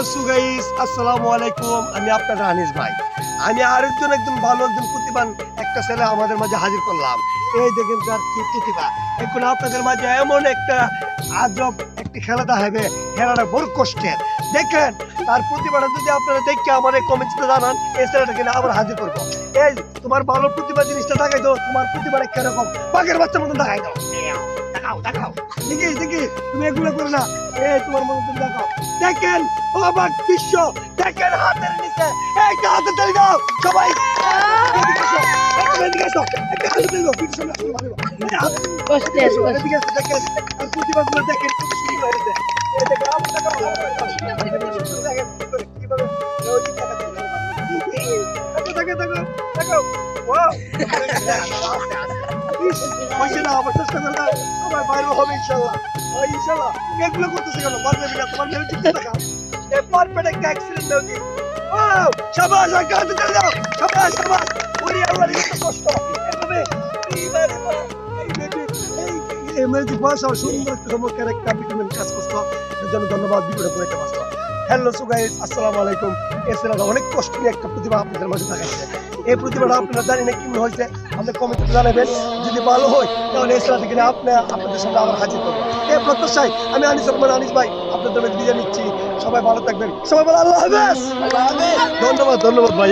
Hello সুগাইস আসসালামু আলাইকুম। আমি আপনাদের আনিস ভাই। আমি আরেকজন একজন ভালো, একজন প্রতিভান একটা ছেলে আমাদের মাঝে হাজির করলাম। এই দেখেন তার কি প্রতিভা। এখন আপনাদের মাঝে এমন একটা আজব একটি খেলা দেখাবে, খেলাটা বড় কষ্টের। দেখেন, তার প্রতিভাটা যদি আপনারা দেখে আমার এই কমেন্টে জানান, এই ছেলেটাকে আবার হাজির করব। এই, তোমার ভালো প্রতিভা জিনিসটা দেখাই দাও, তোমার প্রতিভাটা কীরকম? বাঘের বাচ্চার মতন দেখাই দাও। দেখাও দেখাও দেখি দেখি তুমি এগুলো করে না এই তোমার মতো তুমি দেখাও দেখেন অবাক দৃশ্য দেখেন হাতের নিচে একটা হাতে তালি দাও সবাই এদিকে এসো, একটু হাতে তালি দাও, এসো, দেখেন, আর প্রতিভাগুলো দেখেন, কত সুন্দর হয়েছে। এই দেখেন, আবার দেখাও, দেখেন, কীভাবে, ওই দেখো, দেখো, দেখো, দেখো, wow, হয়েছে না, আবার চেষ্টা করে বাইরে হবে ইনশাল্লাহ। ইনশাল্লাহ। করতেছে কেন? পারবে না তোমার ঠিক একটা অ্যাক্সিডেন্ট কি? ও চলে যাও। আল্লাহ কত কষ্ট। এভাবে ধন্যবাদ আসসালামু আলাইকুম। অনেক কষ্ট একটা প্রতিভা আপনাদের মাঝে এই প্রতিভাটা আপনারা জানি না কেমন হয়েছে। আমাদের কমিটিতে জানাবেন যদি ভালো হয়, তাহলে ছেলেটাকে নিয়ে আপনি আপনাদের সামনে আবার হাজির করব। এই প্রত্যাশায় আমি আনিস রহমান আনিস ভাই, আপনাদের বিদায় নিচ্ছি। সবাই ভালো থাকবেন। সবাই ভালো আল্লাহ হাফেজ! ধন্যবাদ ধন্যবাদ ভাই